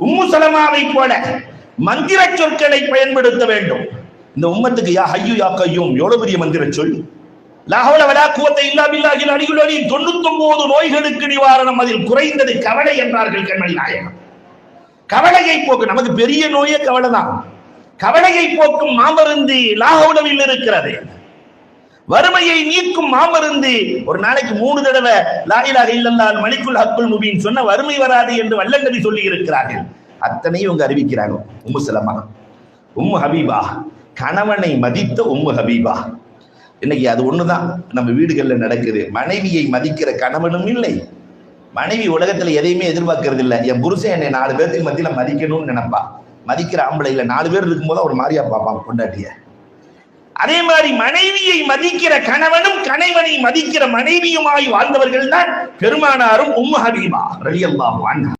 உம்மு சலமாவை போல மந்திர சொற்களை பயன்படுத்த வேண்டும். இந்த உம்மத்துக்கு யா ஹையு யா கையும் எவ்வளவு பெரிய மந்திர சொல்? லாகோல வலா குவத்தை இல்லா பில்லாஹில் அலிகுல் அலீம். 99 நோய்களுக்கு நிவாரணம் அதில் குறைந்தது கவலை என்றார்கள் கண்மணி நாயகம். கவலையை போக்கு நமக்கு பெரிய நோயே கவலை தான் கவலையை போக்கும் மாமருந்து லாகோலவில் இருக்கிறது. வறுமையை நீக்கும் மாமருந்து. ஒரு நாளைக்கு மூணு தடவை லாயிலாக இல்லல்லால் மணிக்குள் அக்குள் முபின் சொன்ன வறுமை வராது என்று வல்லங்கவி சொல்லி இருக்கிறார்கள் அத்தனையும் இவங்க அறிவிக்கிறாங்க. உம்மு சலமா உம்மு ஹபீபா கணவனை மதித்த உம்மு ஹபீபா இன்னைக்கு அது ஒண்ணுதான். நம்ம வீடுகளில் நடக்குது. மனைவியை மதிக்கிற கணவனும் இல்லை. மனைவி உலகத்துல எதையுமே எதிர்பார்க்கறது இல்லை. என் புருஷன் என்னை நாலு பேர்த்துக்கு மத்தியில மதிக்கணும்னு நினைப்பா. மதிக்கிற ஆம்பளை இல்லை. நாலு பேர் இருக்கும்போது ஒரு மாதிரியா பார்ப்பான் பொண்டாட்டியை. அதே மாதிரி மனைவியை மதிக்கிற கணவனும் கணவனை மதிக்கிற மனைவியுமாய் வாழ்ந்தவர்கள் தான் பெருமானாரும் உம்மு ஹபீபா ரலியல்லாஹு அன்ஹா.